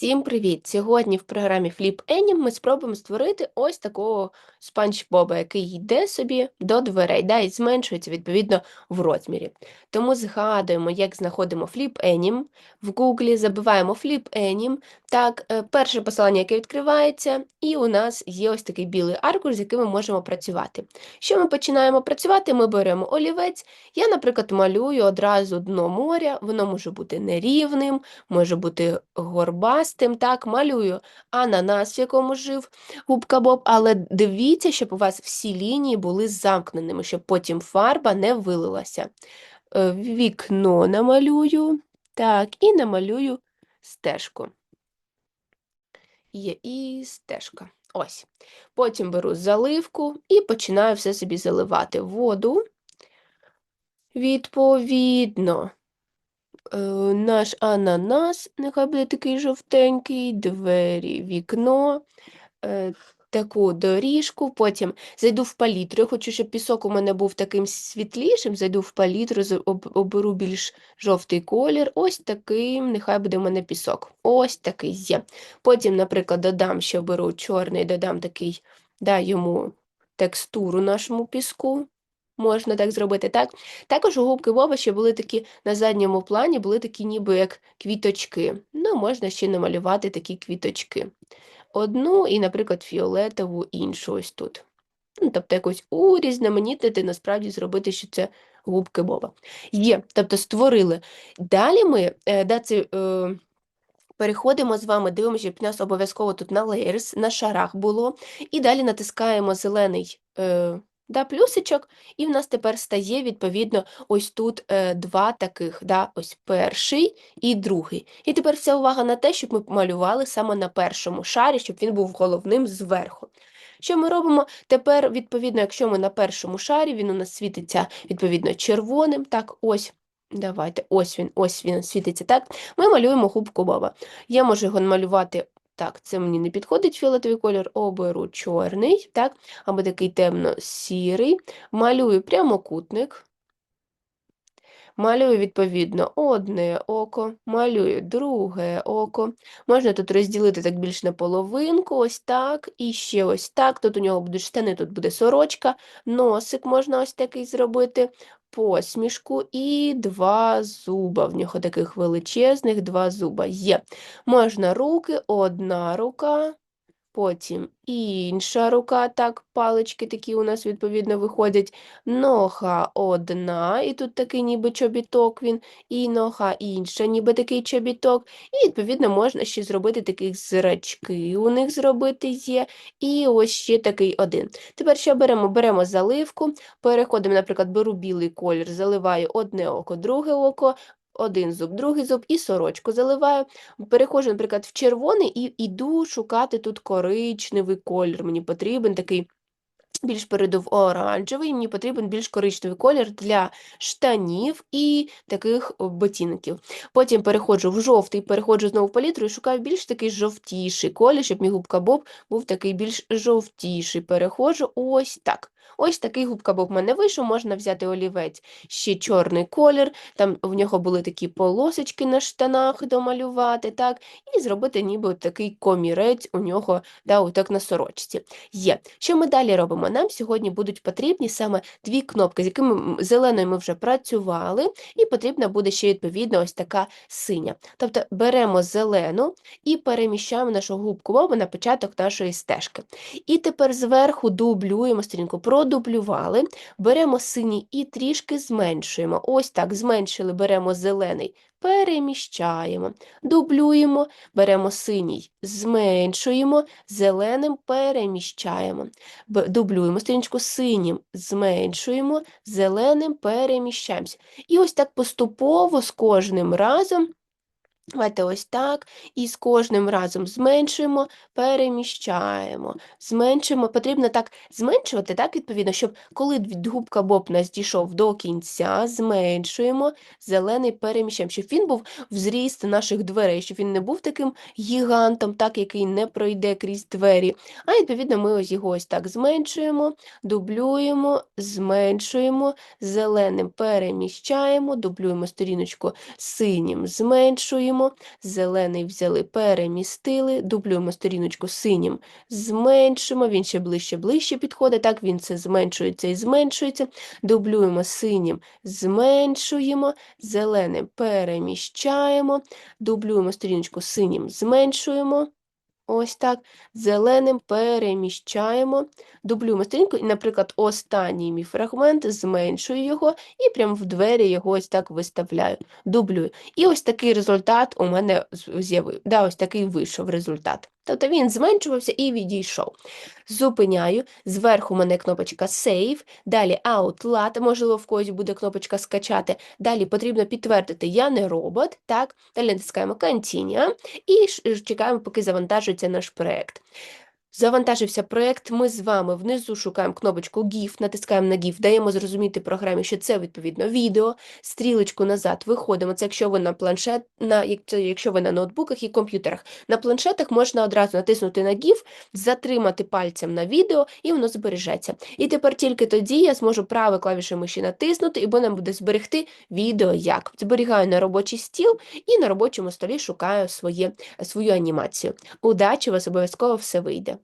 Всім привіт! Сьогодні в програмі Flip Anim ми спробуємо створити ось такого спанч Боба, який йде собі до дверей, да, і зменшується відповідно в розмірі. Тому згадуємо, як знаходимо Flip Anim. В Google забиваємо Flip Anim. Так, е, перше посилання, яке відкривається, і у нас є ось такий білий аркуш, з яким ми можемо працювати. Що ми починаємо працювати? Ми беремо олівець. Я, наприклад, малюю одразу дно моря, воно може бути нерівним, може бути горбастим, так, малюю ананас, в якому жив губка Боб, але дивіться, щоб у вас всі лінії були замкненими, щоб потім фарба не вилилася. Е, Вікно намалюю, так, і намалюю стежку. Є і стежка. Ось. Потім беру заливку і починаю все собі заливати воду. Відповідно, наш ананас, нехай буде такий жовтенький, двері, вікно, е, таку доріжку. Потім зайду в палітру. Я хочу, щоб пісок у мене був таким світлішим. Зайду в палітру, оберу більш жовтий колір. Ось таким, нехай буде у мене пісок. Ось такий є. Потім, наприклад, додам, що беру чорний, додам такий, да, йому текстуру нашому піску. Можна так зробити, так? Також у губки Боба ще були такі на задньому плані, були такі ніби як квіточки. Ну, можна ще намалювати такі квіточки. Одну і, наприклад, фіолетову іншу ось тут. Ну, тобто якось урізноманітнити, насправді зробити, що це губки Боба. Є, тобто створили. Далі ми, е, да, це, е, переходимо з вами, дивимося, щоб нас обов'язково тут на layers, на шарах було. І далі натискаємо зелений е, да, плюсичок, і в нас тепер стає, відповідно, ось тут е, два таких, да, ось перший і другий. І тепер вся увага на те, щоб ми малювали саме на першому шарі, щоб він був головним зверху. Що ми робимо? Тепер, відповідно, якщо ми на першому шарі, він у нас світиться, відповідно, червоним, так, ось, давайте, ось він, ось він світиться, так, ми малюємо губку Боба. Я можу його намалювати, так, це мені не підходить фіолетовий колір, оберу чорний, так, або такий темно-сірий, малюю прямокутник, малюю, відповідно, одне око, малюю друге око. Можна тут розділити так більш на половинку, ось так, і ще ось так. Тут у нього будуть штани, тут буде сорочка, носик можна ось такий зробити, посмішку і два зуба. В нього таких величезних два зуба є. Можна руки, одна рука, потім інша рука, так, палички такі у нас, відповідно, виходять. Нога одна, і тут такий ніби чобіток він, і нога інша, ніби такий чобіток. І, відповідно, можна ще зробити таких зрачки у них зробити є. І ось ще такий один. Тепер що беремо? Беремо заливку, переходимо, наприклад, беру білий колір, заливаю одне око, друге око, один зуб, другий зуб і сорочку заливаю. Переходжу, наприклад, в червоний і йду шукати тут коричневий колір. Мені потрібен такий більш передов оранжевий, мені потрібен більш коричневий колір для штанів і таких ботинків. Потім переходжу в жовтий, переходжу знову в палітру і шукаю більш такий жовтіший колір, щоб мій губка Боб був такий більш жовтіший. Переходжу ось так. Ось такий губка Боб в мене вийшов, можна взяти олівець, ще чорний колір, там в нього були такі полосочки на штанах домалювати, так, і зробити ніби такий комірець у нього, да, отак на сорочці. Є. Що ми далі робимо? Нам сьогодні будуть потрібні саме дві кнопки, з якими зеленою ми вже працювали, і потрібна буде ще відповідно ось така синя. Тобто беремо зелену і переміщаємо нашу губку Боба на початок нашої стежки. І тепер зверху дублюємо сторінку, продублювали, беремо синій і трішки зменшуємо. Ось так, зменшили, беремо зелений, переміщаємо, дублюємо, беремо синій, зменшуємо, зеленим переміщаємо. Дублюємо сторіночку синім, зменшуємо, зеленим переміщаємося. І ось так поступово з кожним разом Давайте ось так. І з кожним разом зменшуємо, переміщаємо, зменшуємо. Потрібно так зменшувати, так, відповідно, щоб коли губка Боб нас дійшов до кінця, зменшуємо, зелений переміщаємо, щоб він був в зріст наших дверей, щоб він не був таким гігантом, так, який не пройде крізь двері. А відповідно, ми ось його ось так зменшуємо, дублюємо, зменшуємо, зеленим переміщаємо, дублюємо сторіночку синім, зменшуємо зменшуємо, зелений взяли, перемістили, дублюємо сторіночку синім, зменшуємо, він ще ближче, ближче підходить, так, він це зменшується і зменшується, дублюємо синім, зменшуємо, зеленим переміщаємо, дублюємо сторіночку синім, зменшуємо, ось так, зеленим переміщаємо, дублюємо сторінку і, наприклад, останній мій фрагмент, зменшую його і прямо в двері його ось так виставляю, дублюю. І ось такий результат у мене з'явив. Да, ось такий вийшов результат. Тобто він зменшувався і відійшов. Зупиняю, зверху мене кнопочка Save, далі Outlat, можливо, в когось буде кнопочка скачати. Далі потрібно підтвердити «Я не робот», так, далі натискаємо Continue і чекаємо, поки завантажується наш проект. Завантажився проект, ми з вами внизу шукаємо кнопочку GIF, натискаємо на GIF, даємо зрозуміти програмі, що це відповідно відео, стрілочку назад виходимо. Це якщо ви на планшет, на, це якщо ви на ноутбуках і комп'ютерах. На планшетах можна одразу натиснути на GIF, затримати пальцем на відео, і воно збережеться. І тепер тільки тоді я зможу правою клавішою миші натиснути, і воно буде зберегти відео як. Зберігаю на робочий стіл і на робочому столі шукаю своє, свою анімацію. Удачі, вас обов'язково все вийде.